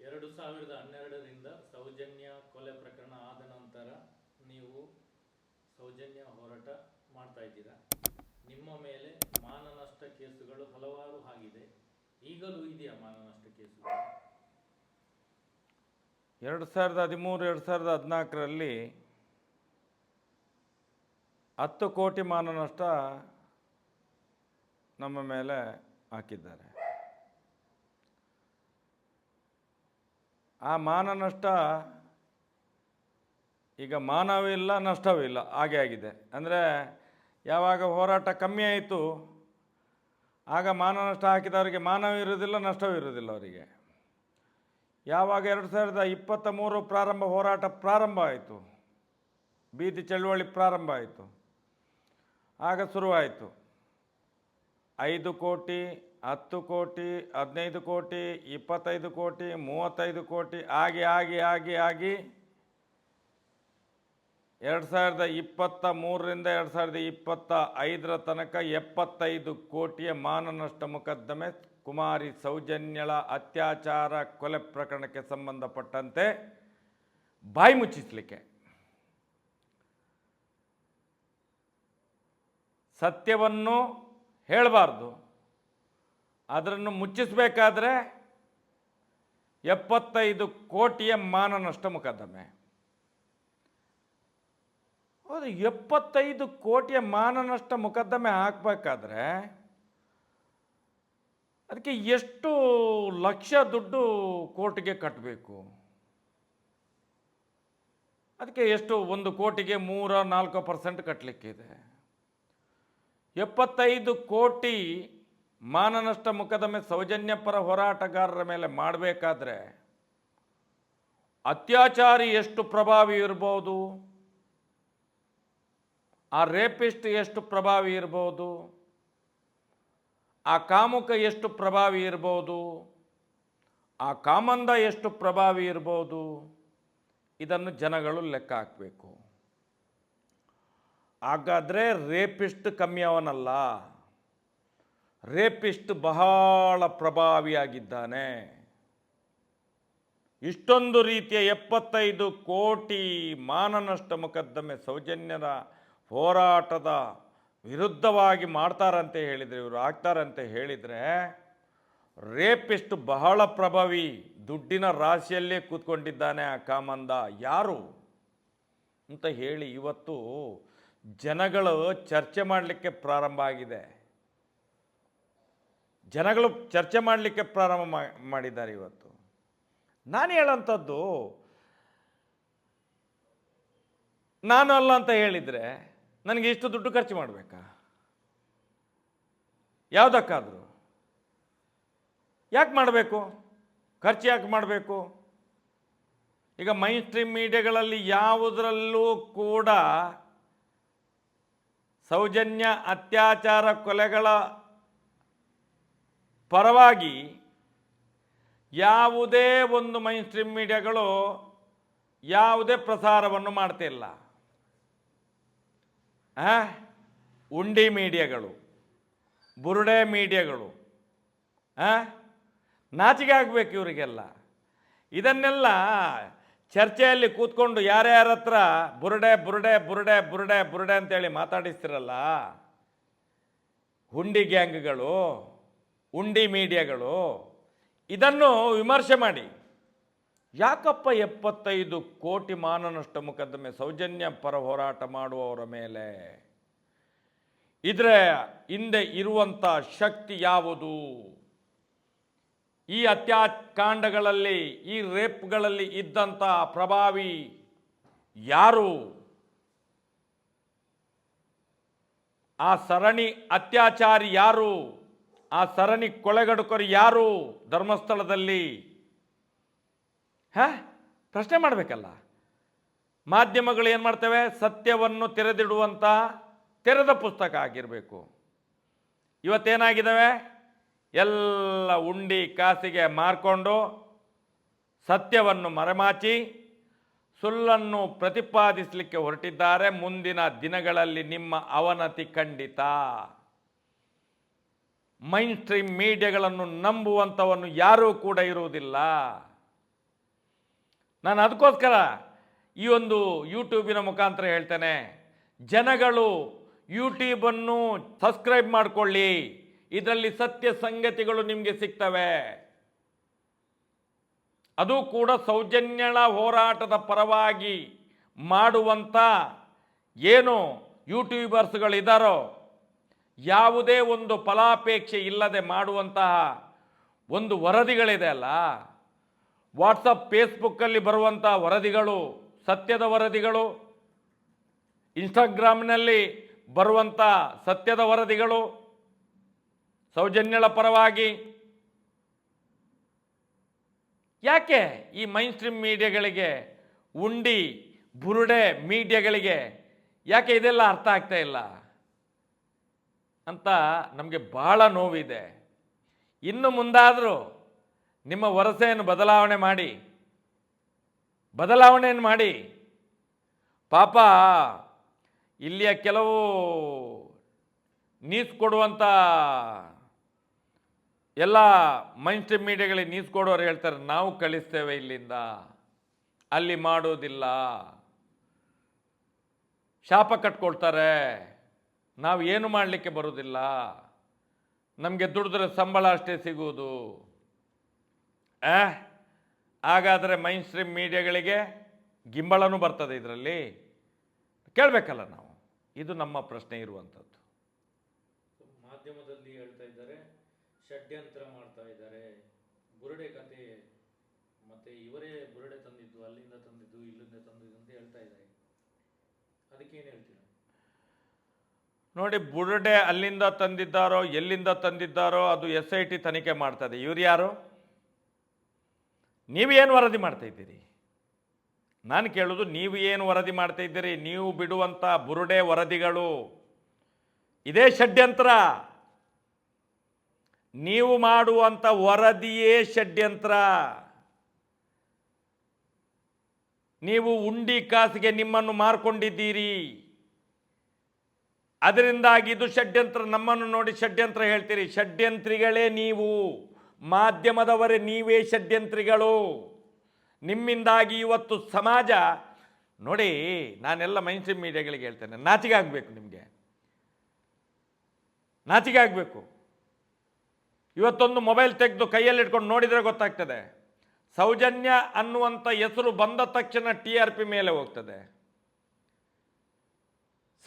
ಎರಡು ಸಾವಿರದ ಹನ್ನೆರಡರಿಂದ ಸೌಜನ್ಯ ಕೊಲೆ ಪ್ರಕರಣ ಆದ ನಂತರ ನೀವು ಸೌಜನ್ಯ ಹೋರಾಟ ಮಾಡ್ತಾ ಇದ್ದೀರಾ? ನಿಮ್ಮ ಮೇಲೆ ಮಾನನಷ್ಟ ಕೇಸುಗಳು ಹಲವಾರು ಆಗಿದೆ. ಈಗಲೂ ಇದೆಯಾ ಮಾನನಷ್ಟ ಕೇಸುಗಳು? ಎರಡು ಸಾವಿರದ ಹದಿಮೂರು, ಎರಡು ಸಾವಿರದ ಹದಿನಾಲ್ಕರಲ್ಲಿ ಹತ್ತು ಕೋಟಿ ಮಾನನಷ್ಟ ನಮ್ಮ ಮೇಲೆ ಹಾಕಿದ್ದಾರೆ. ಆ ಮಾನ ನಷ್ಟ ಈಗ ಮಾನವವಿಲ್ಲ ನಷ್ಟವೂ ಇಲ್ಲ, ಹಾಗೆ ಆಗಿದೆ. ಅಂದರೆ ಯಾವಾಗ ಹೋರಾಟ ಕಮ್ಮಿ ಆಯಿತು, ಆಗ ಮಾನ ನಷ್ಟ ಹಾಕಿದವರಿಗೆ ಮಾನವ ಇರುವುದಿಲ್ಲ, ನಷ್ಟವೂ ಇರೋದಿಲ್ಲ ಅವರಿಗೆ. ಯಾವಾಗ ಎರಡು ಸಾವಿರದ ಇಪ್ಪತ್ತ ಮೂರು ಪ್ರಾರಂಭ ಹೋರಾಟ ಪ್ರಾರಂಭ ಆಯಿತು, ಬೀದಿ ಚಳುವಳಿ ಪ್ರಾರಂಭ ಆಯಿತು, ಆಗ ಶುರುವಾಯಿತು. ಐದು ಕೋಟಿ ಹತ್ತು ಕೋಟಿ, ಹದಿನೈದು ಕೋಟಿ, ಇಪ್ಪತ್ತೈದು ಕೋಟಿ, ಮೂವತ್ತೈದು ಕೋಟಿ, ಆಗಿ ಆಗಿ ಆಗಿ ಆಗಿ ಎರಡು ಸಾವಿರದ ಇಪ್ಪತ್ತ ಮೂರರಿಂದ ಎರಡು ಸಾವಿರದ ಇಪ್ಪತ್ತ ಐದರ ತನಕ ಎಪ್ಪತ್ತೈದು ಕೋಟಿಯ ಮಾನನಷ್ಟ ಮೊಕದ್ದಮೆ ಕುಮಾರಿ ಸೌಜನ್ಯಳ ಅತ್ಯಾಚಾರ ಕೊಲೆ ಪ್ರಕರಣಕ್ಕೆ ಸಂಬಂಧಪಟ್ಟಂತೆ ಬಾಯಿ ಮುಚ್ಚಿಸಲಿಕ್ಕೆ. ಸತ್ಯವನ್ನು ಹೇಳಬಾರ್ದು. ಅದನ್ನು ಮುಚ್ಚಿಸಬೇಕಾದ್ರೆ ಎಪ್ಪತ್ತೈದು ಕೋಟಿಯ ಮಾನನಷ್ಟ ಮೊಕದ್ದಮೆ. ಹೌದು, ಎಪ್ಪತ್ತೈದು ಕೋಟಿಯ ಮಾನನಷ್ಟ ಮೊಕದ್ದಮೆ ಹಾಕಬೇಕಾದ್ರೆ ಅದಕ್ಕೆ ಎಷ್ಟು ಲಕ್ಷ ದುಡ್ಡು ಕೋರ್ಟ್ಗೆ ಕಟ್ಟಬೇಕು ಅದಕ್ಕೆ ಎಷ್ಟು ಒಂದು ಕೋಟಿಗೆ ಮೂರ ನಾಲ್ಕು ಪರ್ಸೆಂಟ್ ಕಟ್ಟಲಿಕ್ಕಿದೆ ಎಪ್ಪತ್ತೈದು ಕೋಟಿ ಮಾನನಷ್ಟ ಮೊಕದ್ದಮೆ ಸೌಜನ್ಯ ಪರ ಹೋರಾಟಗಾರರ ಮೇಲೆ ಮಾಡಬೇಕಾದ್ರೆ ಅತ್ಯಾಚಾರಿ ಎಷ್ಟು ಪ್ರಭಾವಿ ಇರ್ಬೋದು, ಆ ರೇಪಿಸ್ಟ್ ಎಷ್ಟು ಪ್ರಭಾವಿ ಇರ್ಬೋದು, ಆ ಕಾಮುಕ ಎಷ್ಟು ಪ್ರಭಾವಿ ಇರ್ಬೋದು, ಆ ಕಾಮಂದ ಎಷ್ಟು ಪ್ರಭಾವಿ ಇರ್ಬೋದು, ಇದನ್ನು ಜನಗಳು ಲೆಕ್ಕ ಹಾಕಬೇಕು. ಹಾಗಾದರೆ ರೇಪಿಸ್ಟ್ ಕಮ್ಮಿ ಅವನಲ್ಲ ರೇಪಿಸ್ಟ್ ಬಹಳ ಪ್ರಭಾವಿಯಾಗಿದ್ದಾನೆ. ಇಷ್ಟೊಂದು ರೀತಿಯ ಎಪ್ಪತ್ತೈದು ಕೋಟಿ ಮಾನನಷ್ಟ ಮೊಕದ್ದಮೆ ಸೌಜನ್ಯದ ಹೋರಾಟದ ವಿರುದ್ಧವಾಗಿ ಮಾಡ್ತಾರಂತೆ ಹೇಳಿದರೆ, ಇವರು ಆಗ್ತಾರಂತೆ ಹೇಳಿದರೆ, ರೇಪಿಸ್ಟ್ ಬಹಳ ಪ್ರಭಾವಿ ದುಡ್ಡಿನ ರಾಶಿಯಲ್ಲೇ ಕೂತ್ಕೊಂಡಿದ್ದಾನೆ ಆ ಕಾಮಂದ. ಯಾರು ಅಂತ ಹೇಳಿ ಇವತ್ತು ಜನಗಳು ಚರ್ಚೆ ಮಾಡಲಿಕ್ಕೆ ಪ್ರಾರಂಭ ಆಗಿದೆ. ಜನಗಳು ಚರ್ಚೆ ಮಾಡಲಿಕ್ಕೆ ಪ್ರಾರಂಭ ಮಾಡಿದ್ದಾರೆ ಇವತ್ತು. ನಾನು ಹೇಳೋಂಥದ್ದು, ನಾನು ಅಲ್ಲ ಅಂತ ಹೇಳಿದರೆ ನನಗೆ ಇಷ್ಟು ದುಡ್ಡು ಖರ್ಚು ಮಾಡಬೇಕಾ? ಯಾವುದಕ್ಕಾದರೂ? ಯಾಕೆ ಮಾಡಬೇಕು? ಖರ್ಚು ಯಾಕೆ ಮಾಡಬೇಕು? ಈಗ ಮೈನ್ ಸ್ಟ್ರೀಮ್ ಮೀಡಿಯಾಗಳಲ್ಲಿ ಯಾವುದರಲ್ಲೂ ಕೂಡ ಸೌಜನ್ಯ, ಅತ್ಯಾಚಾರ, ಕೊಲೆಗಳ ಪರವಾಗಿ ಯಾವುದೇ ಒಂದು ಮೈನ್ ಸ್ಟ್ರೀಮ್ ಮೀಡಿಯಾಗಳು ಯಾವುದೇ ಪ್ರಸಾರವನ್ನು ಮಾಡ್ತಿಲ್ಲ? ಉಂಡಿ ಮೀಡಿಯಾಗಳು, ಬುರುಡೆ ಮೀಡಿಯಾಗಳು? ನಾಚಿಕೆ ಆಗಬೇಕು ಇವರಿಗೆಲ್ಲ ಇದನ್ನೆಲ್ಲ ಚರ್ಚೆಯಲ್ಲಿ ಕೂತ್ಕೊಂಡು ಯಾರ್ಯಾರ ಹತ್ರ ಬುರುಡೆ ಬುರುಡೆ ಬುರುಡೆ ಬುರುಡೆ ಬುರುಡೆ ಅಂತೇಳಿ ಮಾತಾಡಿಸ್ತಿರಲ್ಲ ಹುಂಡಿ ಗ್ಯಾಂಗ್ಗಳು ಉಂಡಿ ಮೀಡಿಯಾಗಳು ಇದನ್ನು ವಿಮರ್ಶೆ ಮಾಡಿ. ಯಾಕಪ್ಪ ಎಪ್ಪತ್ತೈದು ಕೋಟಿ ಮಾನನಷ್ಟ ಮೊಕದ್ದಮೆ ಸೌಜನ್ಯ ಪರ ಹೋರಾಟ ಮಾಡುವವರ ಮೇಲೆ? ಇದರ ಹಿಂದೆ ಇರುವಂಥ ಶಕ್ತಿ ಯಾವುದು? ಈ ಅತ್ಯಾಕಾಂಡಗಳಲ್ಲಿ ಈ ರೇಪ್ಗಳಲ್ಲಿ ಇದ್ದಂಥ ಪ್ರಭಾವಿ ಯಾರು? ಆ ಸರಣಿ ಅತ್ಯಾಚಾರಿ ಯಾರು? ಆ ಸರಣಿ ಕೊಳೆಗಡುಕರು ಯಾರು ಧರ್ಮಸ್ಥಳದಲ್ಲಿ? ಹ? ಪ್ರಶ್ನೆ ಮಾಡಬೇಕಲ್ಲ. ಮಾಧ್ಯಮಗಳು ಏನು ಮಾಡ್ತವೆ? ಸತ್ಯವನ್ನು ತೆರೆದಿಡುವಂಥ ತೆರೆದ ಪುಸ್ತಕ ಆಗಿರಬೇಕು. ಇವತ್ತೇನಾಗಿದ್ದಾವೆ ಎಲ್ಲ ಉಂಡಿ ಕಾಸಿಗೆ ಮಾರ್ಕೊಂಡು ಸತ್ಯವನ್ನು ಮರೆಮಾಚಿ ಸುಳ್ಳನ್ನು ಪ್ರತಿಪಾದಿಸಲಿಕ್ಕೆ ಹೊರಟಿದ್ದಾರೆ. ಮುಂದಿನ ದಿನಗಳಲ್ಲಿ ನಿಮ್ಮ ಅವನತಿ ಖಂಡಿತ. ಮೈನ್ ಸ್ಟ್ರೀಮ್ ಮೀಡಿಯಾಗಳನ್ನು ನಂಬುವಂಥವನ್ನು ಯಾರೂ ಕೂಡ ಇರುವುದಿಲ್ಲ. ನಾನು ಅದಕ್ಕೋಸ್ಕರ ಈ ಒಂದು ಯೂಟ್ಯೂಬಿನ ಮುಖಾಂತರ ಹೇಳ್ತೇನೆ. ಜನಗಳು ಯೂಟ್ಯೂಬನ್ನು ಸಬ್ಸ್ಕ್ರೈಬ್ ಮಾಡಿಕೊಳ್ಳಿ. ಇದರಲ್ಲಿ ಸತ್ಯ ಸಂಗತಿಗಳು ನಿಮಗೆ ಸಿಗ್ತವೆ. ಅದು ಕೂಡ ಸೌಜನ್ಯಳ ಹೋರಾಟದ ಪರವಾಗಿ ಮಾಡುವಂಥ ಏನು ಯೂಟ್ಯೂಬರ್ಸ್ಗಳಿದ್ದಾರೋ ಯಾವುದೇ ಒಂದು ಫಲಾಪೇಕ್ಷೆ ಇಲ್ಲದೆ ಮಾಡುವಂತಹ ಒಂದು ವರದಿಗಳಿದೆ ಅಲ್ಲ? ವಾಟ್ಸಪ್, ಫೇಸ್ಬುಕ್ಕಲ್ಲಿ ಬರುವಂಥ ವರದಿಗಳು, ಸತ್ಯದ ವರದಿಗಳು, ಇನ್ಸ್ಟಾಗ್ರಾಮ್ನಲ್ಲಿ ಬರುವಂಥ ಸತ್ಯದ ವರದಿಗಳು, ಸೌಜನ್ಯಳ ಪರವಾಗಿ. ಯಾಕೆ ಈ ಮೈನ್ ಸ್ಟ್ರೀಮ್ ಮೀಡಿಯಾಗಳಿಗೆ ಉಂಡಿ, ಬುರುಡೆ ಮೀಡಿಯಾಗಳಿಗೆ ಯಾಕೆ ಇದೆಲ್ಲ ಅರ್ಥ ಆಗ್ತಾ ಇಲ್ಲ? ಅಂತ ನಮಗೆ ಬಹಳ ನೋವಿದೆ. ಇನ್ನು ಮುಂದಾದರೂ ನಿಮ್ಮ ವರಸೆಯನ್ನು ಬದಲಾವಣೆ ಮಾಡಿ. ಬದಲಾವಣೆಯನ್ನು ಮಾಡಿ. ಪಾಪ ಇಲ್ಲಿಯ ಕೆಲವು ನೀಸ್ ಕೊಡುವಂಥ ಎಲ್ಲ ಮೈನ್ ಸ್ಟ್ರೀಮ್ ಮೀಡಿಯಾಗಳಿಗೆ ನೀಸ್ ಕೊಡೋರು ಹೇಳ್ತಾರೆ, ನಾವು ಕಳಿಸ್ತೇವೆ ಇಲ್ಲಿಂದ. ಅಲ್ಲಿ ಮಾಡೋದಿಲ್ಲ. ಶಾಪ ಕಟ್ಕೊಳ್ತಾರೆ. ನಾವು ಏನು ಮಾಡಲಿಕ್ಕೆ ಬರೋದಿಲ್ಲ ನಮಗೆ ದುಡಿದ್ರೆ ಸಂಬಳ ಅಷ್ಟೇ ಸಿಗುವುದು. ಆ? ಹಾಗಾದರೆ ಮೈನ್ ಸ್ಟ್ರೀಮ್ ಮೀಡಿಯಾಗಳಿಗೆ ಗಿಂಬಳನೂ ಬರ್ತದೆ ಇದರಲ್ಲಿ. ಕೇಳಬೇಕಲ್ಲ ನಾವು. ಇದು ನಮ್ಮ ಪ್ರಶ್ನೆ ಇರುವಂಥದ್ದು. ಮಾಧ್ಯಮದಲ್ಲಿ ಹೇಳ್ತಾ ಇದ್ದಾರೆ, ಷಡ್ಯಂತ್ರ ಮಾಡ್ತಾ ಇದ್ದಾರೆ. ಬುರುಡೆ ಕತೆ ಮತ್ತೆ ಇವರೇ ಬುರುಡೆ ತಂದಿದ್ದು, ಅಲ್ಲಿಂದ ತಂದಿದ್ದು, ಇಲ್ಲಿಂದ ತಂದಿದ್ದು ಅಂತ ಹೇಳ್ತಾ ಇದ್ದಾರೆ. ಅದಕ್ಕೇನು ಹೇಳ್ತೀರಾ? ನೋಡಿ, ಬುರುಡೆ ಅಲ್ಲಿಂದ ತಂದಿದ್ದಾರೋ, ಎಲ್ಲಿಂದ ತಂದಿದ್ದಾರೋ, ಅದು ಎಸ್ ಐ ಟಿ ತನಿಖೆ ಮಾಡ್ತದೆ. ಇವ್ರು ಯಾರು? ಏನು ವರದಿ ಮಾಡ್ತಾ ಇದ್ದೀರಿ? ನಾನು ಕೇಳೋದು, ನೀವು ಏನು ವರದಿ ಮಾಡ್ತಾ ಇದ್ದೀರಿ? ನೀವು ಬಿಡುವಂಥ ಬುರುಡೆ ವರದಿಗಳು. ಇದೇ ಷಡ್ಯಂತ್ರ. ನೀವು ಮಾಡುವಂಥ ವರದಿಯೇ ಷಡ್ಯಂತ್ರ. ನೀವು ಉಂಡಿ ಕಾಸಿಗೆ ನಿಮ್ಮನ್ನು ಮಾರ್ಕೊಂಡಿದ್ದೀರಿ. ಅದರಿಂದಾಗಿ ಇದು ಷಡ್ಯಂತ್ರ. ನಮ್ಮನ್ನು ನೋಡಿ ಷಡ್ಯಂತ್ರ ಹೇಳ್ತೀರಿ. ಷಡ್ಯಂತ್ರಿಗಳೇ ನೀವು. ಮಾಧ್ಯಮದವರೇ ನೀವೇ ಷಡ್ಯಂತ್ರಿಗಳು. ನಿಮ್ಮಿಂದಾಗಿ ಇವತ್ತು ಸಮಾಜ, ನೋಡಿ, ನಾನೆಲ್ಲ ಮೈನ್ ಮೀಡಿಯಾಗಳಿಗೆ ಹೇಳ್ತೇನೆ. ನಾಚಿಗೆ ಆಗಬೇಕು ನಿಮಗೆ. ನಾಚಿಗೆ ಆಗಬೇಕು ಇವತ್ತೊಂದು ಮೊಬೈಲ್ ತೆಗೆದು ಕೈಯಲ್ಲಿ ಇಟ್ಕೊಂಡು ನೋಡಿದರೆ ಗೊತ್ತಾಗ್ತದೆ. ಸೌಜನ್ಯ ಅನ್ನುವಂಥ ಹೆಸರು ಬಂದ ತಕ್ಷಣ ಟಿ ಆರ್ ಪಿ ಮೇಲೆ ಹೋಗ್ತದೆ.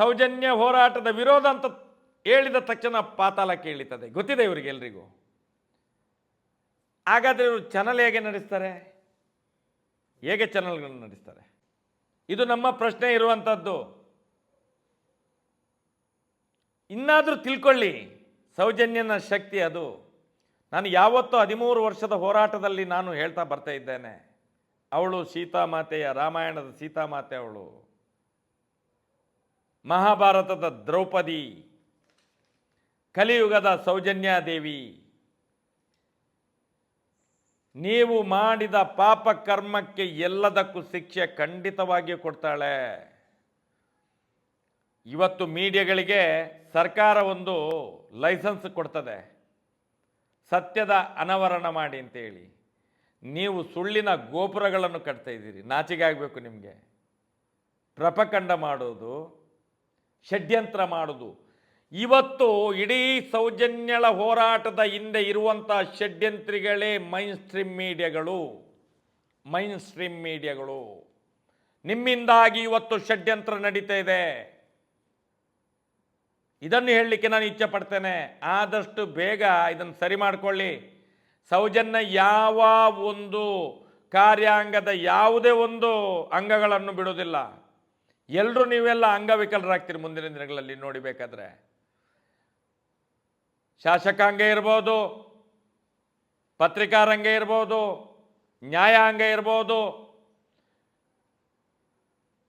ಸೌಜನ್ಯ ಹೋರಾಟದ ವಿರೋಧ ಅಂತ ಹೇಳಿದ ತಕ್ಷಣ ಪಾತಾಳ ಕೇಳಿತದೆ. ಗೊತ್ತಿದೆ ಇವರಿಗೆ ಎಲ್ರಿಗೂ? ಹಾಗಾದರೆ ಇವರು ಚಾನಲ್ ಹೇಗೆ ನಡೆಸ್ತಾರೆ? ಹೇಗೆ ಚಾನಲ್ಗಳನ್ನು ನಡೆಸ್ತಾರೆ? ಇದು ನಮ್ಮ ಪ್ರಶ್ನೆ ಇರುವಂಥದ್ದು ಇನ್ನಾದರೂ ತಿಳ್ಕೊಳ್ಳಿ, ಸೌಜನ್ಯನ ಶಕ್ತಿ ಅದು. ನಾನು ಯಾವತ್ತೂ ಹದಿಮೂರು ವರ್ಷದ ಹೋರಾಟದಲ್ಲಿ ನಾನು ಹೇಳ್ತಾ ಬರ್ತಾ ಇದ್ದೇನೆ. ಅವಳು ಸೀತಾಮಾತೆಯ ರಾಮಾಯಣದ ಸೀತಾಮಾತೆ ಅವಳು. ಮಹಾಭಾರತದ ದ್ರೌಪದಿ, ಕಲಿಯುಗದ ಸೌಜನ್ಯಾದೇವಿ ನೀವು ಮಾಡಿದ ಪಾಪ ಕರ್ಮಕ್ಕೆ ಎಲ್ಲದಕ್ಕೂ ಶಿಕ್ಷೆ ಖಂಡಿತವಾಗಿಯೂ ಕೊಡ್ತಾಳೆ. ಇವತ್ತು ಮೀಡಿಯಾಗಳಿಗೆ ಸರ್ಕಾರ ಒಂದು ಲೈಸೆನ್ಸ್ ಕೊಡ್ತದೆ. ಸತ್ಯದ ಅನಾವರಣ ಮಾಡಿ ಅಂತೇಳಿ. ನೀವು ಸುಳ್ಳಿನ ಗೋಪುರಗಳನ್ನು ಕಟ್ತಾ ಇದ್ದೀರಿ. ನಾಚಿಗೆ ಆಗಬೇಕು ನಿಮಗೆ. ಪ್ರಪಖಂಡ ಮಾಡೋದು. ಷಡ್ಯಂತ್ರ ಮಾಡೋದು. ಇವತ್ತು ಇಡೀ ಸೌಜನ್ಯಳ ಹೋರಾಟದ ಹಿಂದೆ ಇರುವಂಥ ಷಡ್ಯಂತ್ರಿಗಳೇ ಮೈನ್ ಸ್ಟ್ರೀಮ್ ಮೀಡಿಯಾಗಳು. ಮೈನ್ ಸ್ಟ್ರೀಮ್ ಮೀಡಿಯಾಗಳು. ನಿಮ್ಮಿಂದಾಗಿ ಇವತ್ತು ಷಡ್ಯಂತ್ರ ನಡೀತಾ ಇದೆ. ಇದನ್ನು ಹೇಳಲಿಕ್ಕೆ ನಾನು ಇಚ್ಛೆ ಪಡ್ತೇನೆ. ಆದಷ್ಟು ಬೇಗ ಇದನ್ನು ಸರಿ ಮಾಡಿಕೊಳ್ಳಿ. ಸೌಜನ್ಯ ಯಾವ ಒಂದು ಕಾರ್ಯಾಂಗದ ಯಾವುದೇ ಒಂದು ಅಂಗಗಳನ್ನು ಬಿಡೋದಿಲ್ಲ ಎಲ್ಲರೂ ನೀವೆಲ್ಲ ಅಂಗವಿಕಲರಾಗ್ತೀರಿ ಮುಂದಿನ ದಿನಗಳಲ್ಲಿ ನೋಡಿಬೇಕಾದ್ರೆ ಶಾಸಕಾಂಗ ಇರ್ಬೋದು ಪತ್ರಿಕಾರಂಗ ಇರ್ಬೋದು ನ್ಯಾಯಾಂಗ ಇರ್ಬೋದು.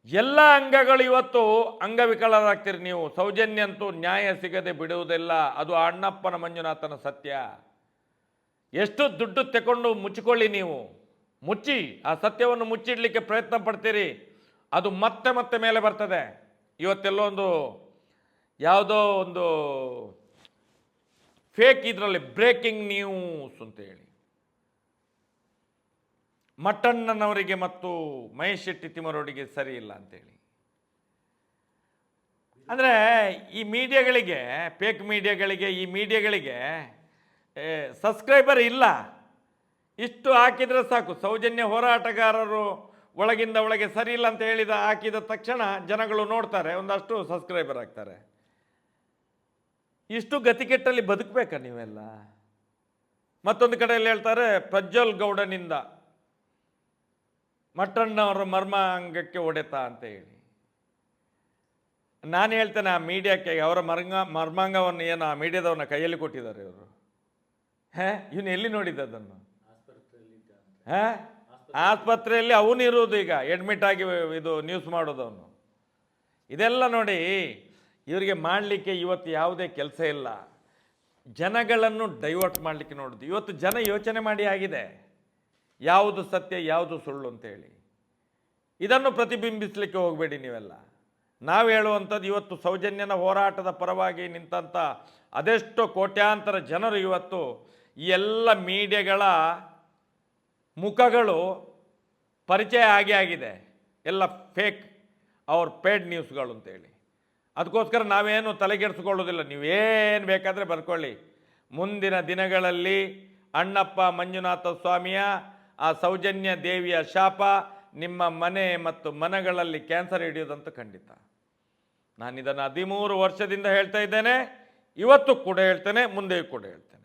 ಎಲ್ಲ ಅಂಗಗಳು ಇವತ್ತು ಅಂಗವಿಕಲರಾಗ್ತೀರಿ ನೀವು. ಸೌಜನ್ಯ ಅಂತೂ ನ್ಯಾಯ ಸಿಗದೆ ಬಿಡುವುದಿಲ್ಲ. ಅದು ಅಣ್ಣಪ್ಪನ ಮಂಜುನಾಥನ ಸತ್ಯ. ಎಷ್ಟು ದುಡ್ಡು ತಗೊಂಡು ಮುಚ್ಚಿಕೊಳ್ಳಿ ನೀವು. ಮುಚ್ಚಿ, ಆ ಸತ್ಯವನ್ನು ಮುಚ್ಚಿಡಲಿಕ್ಕೆ ಪ್ರಯತ್ನ ಪಡ್ತೀರಿ. ಅದು ಮತ್ತೆ ಮತ್ತೆ ಮೇಲೆ ಬರ್ತದೆ. ಇವತ್ತೆಲ್ಲೋ ಒಂದು ಯಾವುದೋ ಒಂದು ಫೇಕ್ ಇದರಲ್ಲಿ ಬ್ರೇಕಿಂಗ್ ನ್ಯೂಸ್ ಅಂತ ಹೇಳಿ ಮಟ್ಟಣ್ಣನವರಿಗೆ ಮತ್ತು ಮಹೇಶ್ ಶೆಟ್ಟಿ ಸರಿಯಿಲ್ಲ ಸರಿ ಇಲ್ಲ ಅಂತೇಳಿ. ಅಂದರೆ ಈ ಮೀಡಿಯಾಗಳಿಗೆ ಫೇಕ್ ಮೀಡಿಯಾಗಳಿಗೆ, ಈ ಮೀಡಿಯಾಗಳಿಗೆ ಸಬ್ಸ್ಕ್ರೈಬರ್ ಇಲ್ಲ. ಇಷ್ಟು ಹಾಕಿದರೆ ಸಾಕು. ಸೌಜನ್ಯ ಹೋರಾಟಗಾರರು ಒಳಗಿಂದ ಒಳಗೆ ಸರಿ ಇಲ್ಲ ಅಂತ ಹೇಳಿದ ಹಾಕಿದ ತಕ್ಷಣ ಜನಗಳು ನೋಡ್ತಾರೆ ಒಂದಷ್ಟು ಸಬ್ಸ್ಕ್ರೈಬರ್ ಆಗ್ತಾರೆ. ಇಷ್ಟು ಗತಿಕೆಟ್ಟಲ್ಲಿ ಬದುಕಬೇಕಾ ನೀವೆಲ್ಲ? ಮತ್ತೊಂದು ಕಡೆಯಲ್ಲಿ ಹೇಳ್ತಾರೆ ಪ್ರಜ್ವಲ್ ಗೌಡನಿಂದ ಮಟ್ಟಣ್ಣವರ ಮರ್ಮಾಂಗಕ್ಕೆ ಹೊಡೆತ ಅಂತ ಹೇಳಿ. ನಾನು ಹೇಳ್ತೇನೆ ಆ ಮೀಡಿಯಾಕ್ಕೆ ಅವರ ಮರ್ಮ ಮರ್ಮಾಂಗವನ್ನು ಏನು ಆ ಮೀಡಿಯಾದವನ್ನ ಕೈಯಲ್ಲಿ ಕೊಟ್ಟಿದ್ದಾರೆ ಇವರು? ಹೇ? ಇವನು ಎಲ್ಲಿ ನೋಡಿದ್ದ ಅದನ್ನು. ಹಾ? ಆಸ್ಪತ್ರೆಯಲ್ಲಿ ಅವನು ಈಗ ಅಡ್ಮಿಟ್ ಆಗಿ ಇದು ನ್ಯೂಸ್ ಮಾಡೋದು ಅವನು. ಇದೆಲ್ಲ ನೋಡಿ, ಇವರಿಗೆ ಮಾಡಲಿಕ್ಕೆ ಇವತ್ತು ಯಾವುದೇ ಕೆಲಸ ಇಲ್ಲ. ಜನಗಳನ್ನು ಡೈವರ್ಟ್ ಮಾಡಲಿಕ್ಕೆ ನೋಡೋದು. ಇವತ್ತು ಜನ ಯೋಚನೆ ಮಾಡಿ ಆಗಿದೆ. ಯಾವುದು ಸತ್ಯ, ಯಾವುದು ಸುಳ್ಳು ಅಂತೇಳಿ ಇದನ್ನು ಪ್ರತಿಬಿಂಬಿಸಲಿಕ್ಕೆ ಹೋಗಬೇಡಿ ನೀವೆಲ್ಲ. ನಾವು ಹೇಳುವಂಥದ್ದು ಇವತ್ತು ಸೌಜನ್ಯನ ಹೋರಾಟದ ಪರವಾಗಿ ನಿಂತಂಥ ಅದೆಷ್ಟೋ ಕೋಟ್ಯಾಂತರ ಜನರು ಇವತ್ತು ಈ ಎಲ್ಲ ಮೀಡಿಯಾಗಳ ಮುಖಗಳು ಪರಿಚಯ ಆಗೇ ಆಗಿದೆ. ಎಲ್ಲ ಫೇಕ್ ಅವ್ರ ಪೇಡ್ ನ್ಯೂಸ್ಗಳು ಅಂತೇಳಿ. ಅದಕ್ಕೋಸ್ಕರ ನಾವೇನು ತಲೆಗೆಡಿಸ್ಕೊಳ್ಳೋದಿಲ್ಲ ನೀವೇನು ಬೇಕಾದರೆ ಬರ್ಕೊಳ್ಳಿ. ಮುಂದಿನ ದಿನಗಳಲ್ಲಿ ಅಣ್ಣಪ್ಪ ಮಂಜುನಾಥ ಸ್ವಾಮಿಯ, ಆ ಸೌಜನ್ಯ ದೇವಿಯ ಶಾಪ ನಿಮ್ಮ ಮನೆ ಮತ್ತು ಮನಗಳಲ್ಲಿ ಕ್ಯಾನ್ಸರ್ ಹಿಡಿಯೋದಂತೂ ಖಂಡಿತ. ನಾನು ಇದನ್ನು ಹದಿಮೂರು ವರ್ಷದಿಂದ ಹೇಳ್ತಾ ಇದ್ದೇನೆ. ಇವತ್ತು ಕೂಡ ಹೇಳ್ತೇನೆ, ಮುಂದೆಯೂ ಕೂಡ ಹೇಳ್ತೇನೆ.